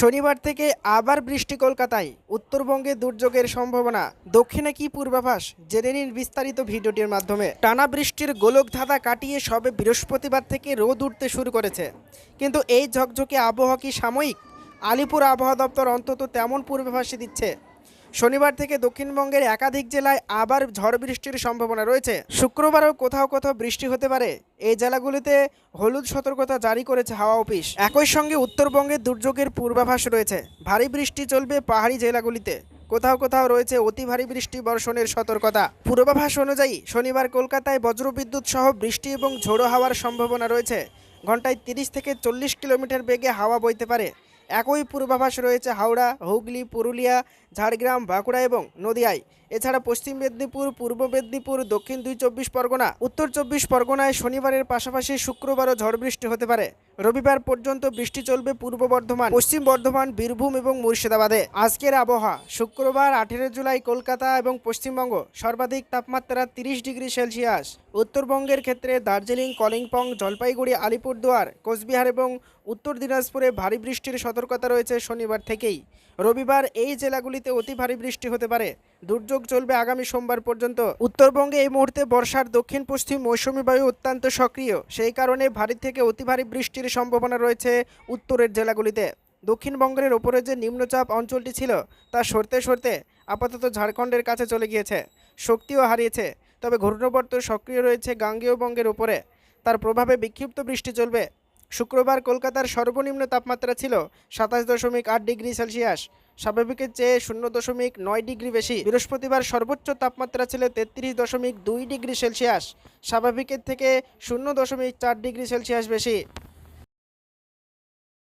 শনিবার থেকে আবার বৃষ্টি কলকাতায়। উত্তরবঙ্গে দুর্যোগের সম্ভাবনা। দক্ষিণে কি পূর্বাভাস? জেনে নিন বিস্তারিত ভিডিওটির মাধ্যমে। টানা বৃষ্টির গোলক ধাঁধা কাটিয়ে সবে বৃহস্পতিবার থেকে রোদ উঠতে শুরু করেছে। কিন্তু এই ঝকঝকে আবহাওয়া কি সাময়িক? আলিপুর আবহাওয়া দপ্তর অন্তত তেমন পূর্বাভাসই দিচ্ছে। শনিবার থেকে দক্ষিণবঙ্গের একাধিক জেলায় আবার ঝড় বৃষ্টির সম্ভাবনা রয়েছে। শুক্রবারও কোথাও কোথাও বৃষ্টি হতে পারে। এই জেলাগুলিতে হলুদ সতর্কতা জারি করেছে হাওয়া অফিস। একই সঙ্গে উত্তরবঙ্গে দুর্যোগের পূর্বাভাস রয়েছে। ভারী বৃষ্টি চলবে পাহাড়ি জেলাগুলিতে। কোথাও কোথাও রয়েছে অতি ভারী বৃষ্টি বর্ষণের সতর্কতা। পূর্বাভাস অনুযায়ী শনিবার কলকাতায় বজ্রবিদ্যুৎ সহ বৃষ্টি এবং ঝোড়ো হাওয়ার সম্ভাবনা রয়েছে। ঘন্টায় তিরিশ থেকে চল্লিশ কিলোমিটার বেগে হাওয়া বইতে পারে। একই পূর্বাভাস রয়েছে হাওড়া হুগলি পুরুলিয়া ঝাড়গ্রাম বাঁকুড়া এবং নদিয়ায়। এছাড়া পশ্চিম মেদিনীপুর, পূর্ব মেদিনীপুর, দক্ষিণ দুই চব্বিশ পরগনা, উত্তর চব্বিশ পরগনায় শনিবারের পাশাপাশি শুক্রবারও ঝড় বৃষ্টি হতে পারে। রবিবার পর্যন্ত বৃষ্টি চলবে পূর্ব বর্ধমান, পশ্চিম বর্ধমান, বীরভূম এবং মুর্শিদাবাদে। আজকের আবহাওয়া, শুক্রবার আঠেরো জুলাই কলকাতা এবং পশ্চিমবঙ্গ, সর্বাধিক তাপমাত্রা তিরিশ ডিগ্রি সেলসিয়াস। উত্তরবঙ্গের ক্ষেত্রে দার্জিলিং, কলিম্পং, জলপাইগুড়ি, আলিপুরদুয়ার, কোচবিহার এবং উত্তর দিনাজপুরে ভারী বৃষ্টির সতর্কতা রয়েছে শনিবার থেকেই। রবিবার এই জেলাগুলিতে অতি ভারী বৃষ্টি হতে পারে। দুর্যোগ চলবে আগামী সোমবার পর্যন্ত। উত্তরবঙ্গে এই মুহূর্তে বর্ষার দক্ষিণ, পশ্চিম মৌসুমী বায়ু অত্যন্ত সক্রিয়। সেই কারণে ভারী থেকে অতি ভারী বৃষ্টির সম্ভাবনা রয়েছে উত্তরের জেলাগুলিতে। দক্ষিণবঙ্গের ওপরে যে নিম্নচাপ অঞ্চলটি ছিল, তা সরতে সরতে আপাতত ঝাড়খণ্ডের কাছে চলে গিয়েছে। শক্তিও হারিয়েছে, তবে ঘূর্ণবর্ত সক্রিয় রয়েছে গাঙ্গেয় বঙ্গের উপরে তার প্রভাবে বিক্ষিপ্ত বৃষ্টি চলবে। শুক্রবার কলকাতার সর্বনিম্ন তাপমাত্রা ছিল সাতাশ দশমিক আট ডিগ্রি সেলসিয়াস। স্বাভাবিকের চেয়ে শূন্য দশমিক নয় ডিগ্রি বেশি। বৃহস্পতিবার সর্বোচ্চ তাপমাত্রা ছিল তেত্রিশ দশমিক দুই ডিগ্রি সেলসিয়াস। স্বাভাবিকের থেকে শূন্য দশমিক চার ডিগ্রি সেলসিয়াস বেশি।